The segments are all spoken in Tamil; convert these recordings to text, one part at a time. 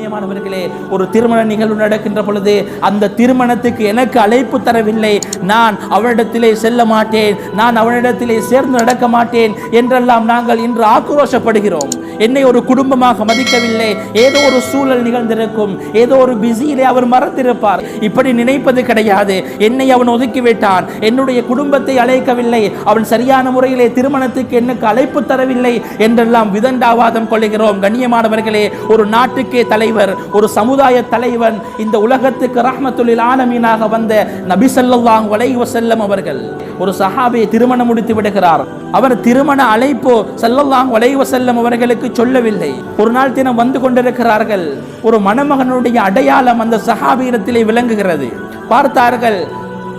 கண்ணியமானவர்களே ஒரு திருமண நிகழ்வு நடக்கின்ற பொழுது அந்த திருமணத்துக்கு எனக்கு அழைப்பு தரவில்லை. நான் அவனிடத்திலே செல்ல மாட்டேன். நான் அவனிடத்திலே சேர்ந்து நடக்க மாட்டேன் என்றெல்லாம் நாங்கள் இன்று ஆக்ரோஷப்படுகிறோம். என்னை ஒரு குடும்பமாக மதிக்கவில்லை. ஏதோ ஒரு சூழல் நிகழ்ந்திருக்கும். ஏதோ ஒரு பிஸியிலே அவர் மறந்திருப்பார். இப்படி நினைப்பது கிடையாது. என்னை அவன் ஒதுக்கிவிட்டான். என்னுடைய குடும்பத்தை அழைக்கவில்லை. அவன் சரியான முறையிலே திருமணத்துக்கு எனக்கு அழைப்பு தரவில்லை என்றெல்லாம் விதண்டாவாதம் கொள்ளுகிறோம். கண்ணியமானவர்களே ஒரு நாட்டுக்கே தலை தலைவர் ஒரு சமுதாய தலைவன் இந்த உலகத்துக்கு ரஹ்மத்துல்லில் ஆலமீனாக வந்த நபி ஸல்லல்லாஹு அலைஹி வஸல்லம் அவர்கள் ஒரு சஹாபியை திருமணம் முடித்து விடுகிறார். அவர் திருமண அழைப்போ ஸல்லல்லாஹு அலைஹி வஸல்லம் அவர்களுக்கு சொல்லவில்லை. ஒரு நாள் தினம் வந்து கொண்டிருக்கிறார்கள். ஒரு மணமகனுடைய அடையாளம் அந்த சஹாபியிடத்திலே விளங்குகிறது. பார்த்தார்கள்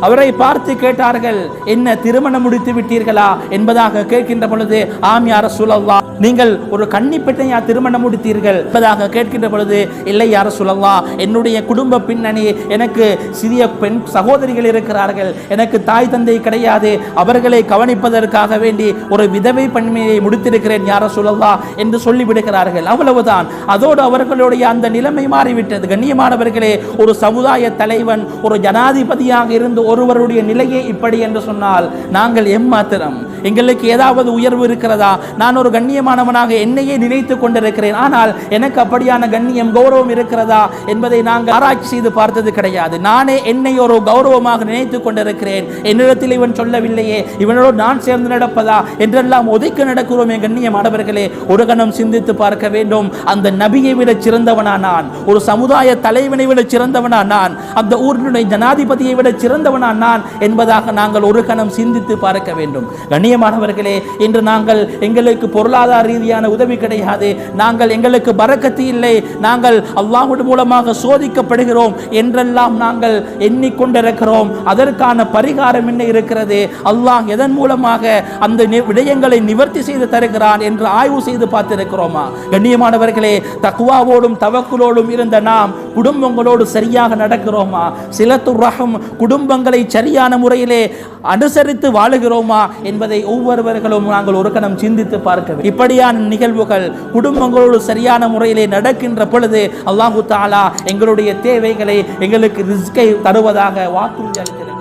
அவரை பார்த்து கேட்டார்கள் என்ன திருமணம் முடித்து விட்டீர்களா என்பதாக கேட்கின்ற பொழுது ஆம் யார சுழல்லா நீங்கள் ஒரு கன்னி பெண்ணையா திருமணம் முடித்தீர்கள் என்பதாக கேட்கின்ற பொழுது இல்லை யார சுழல்லா என்னுடைய குடும்ப பின்னணி எனக்கு சிறிய பெண் சகோதரிகள் இருக்கிறார்கள் எனக்கு தாய் தந்தை கிடையாது அவர்களை கவனிப்பதற்காக வேண்டி ஒரு விதவை பண்மையை முடித்திருக்கிறேன் யார சுழல்லா என்று சொல்லிவிடுகிறார்கள். அவ்வளவுதான். அதோடு அவர்களுடைய அந்த நிலைமை மாறிவிட்டது. கண்ணியமானவர்களே ஒரு சமுதாய தலைவன் ஒரு ஜனாதிபதியாக இருந்து ஒருவருடைய நிலையே இப்படி என்று சொன்னால் நாங்கள் எம்மாத்திரம்? எங்களுக்கு ஏதாவது உயர்வு இருக்கிறதா? நான் ஒரு கண்ணியமானவனாக என்னையே நினைத்து கொண்டிருக்கிறேன். ஆனால் எனக்கு அப்படியான கண்ணியம் கௌரவம் இருக்கிறதா என்பதை நாங்கள் ஆராய்ச்சி செய்து பார்த்தது கிடையாது. நானே என்னை ஒரு கௌரவமாக நினைத்து கொண்டிருக்கிறேன். என்னிடத்தில் இவன் சொல்லவில்லையே இவனோடு நான் சேர்ந்து நடப்பதா? என்றெல்லாம் ஒதுக்கி நடக்கிறோம் என் கண்ணியமானவர்களே ஒரு கணம் சிந்தித்து பார்க்க வேண்டும். அந்த நபியை விட சிறந்தவனா நான்? ஒரு சமுதாய தலைவனை விட சிறந்தவனா நான்? அந்த ஊரினுடைய ஜனாதிபதியை விட சிறந்தவன் நான் என்பதாக நாங்கள் ஒரு கணம் சிந்தித்து பார்க்க வேண்டும். கண்ணியமானவர்களே இன்று நாங்கள் எங்களுக்கு பொருளாதார ரீதியான உதவி கிடையாது. நாங்கள் எங்களுக்கு பறக்கத்து இல்லை. நாங்கள் அல்லாஹ்வுடைய மூலமாக சோதிக்கப்படுகிறோம் என்றெல்லாம் நாங்கள் எண்ணிக்கொண்டிருக்கிறோம். அதற்கான பரிகாரம் என்ன இருக்கிறது? அல்லாஹ் எதன் மூலமாக அந்த விடயங்களை நிவர்த்தி செய்து தருகிறான் என்று ஆய்வு செய்து பார்த்திருக்கிறோமா? கண்ணியமானவர்களே தக்குவாவோடும் தவக்குலோடும் இருந்த நாம் குடும்பங்களோடு சரியாக நடக்கிறோமா? சிலத்து ரகம் குடும்பங்கள் சரியான முறையிலே அனுசரித்து வாழுகிறோமா என்பதை ஒவ்வொருவர்களும் நாங்கள் ஒரு கணம் சிந்தித்து பார்க்க இப்படியான நிகழ்வுகள் குடும்பங்களோடு சரியான முறையிலே நடக்கின்ற பொழுது அல்லாஹு தாலா எங்களுடைய தேவைகளை எங்களுக்கு ரிஸ்கை தருவதாக வாக்குறுதி அளித்திருக்கிறார்.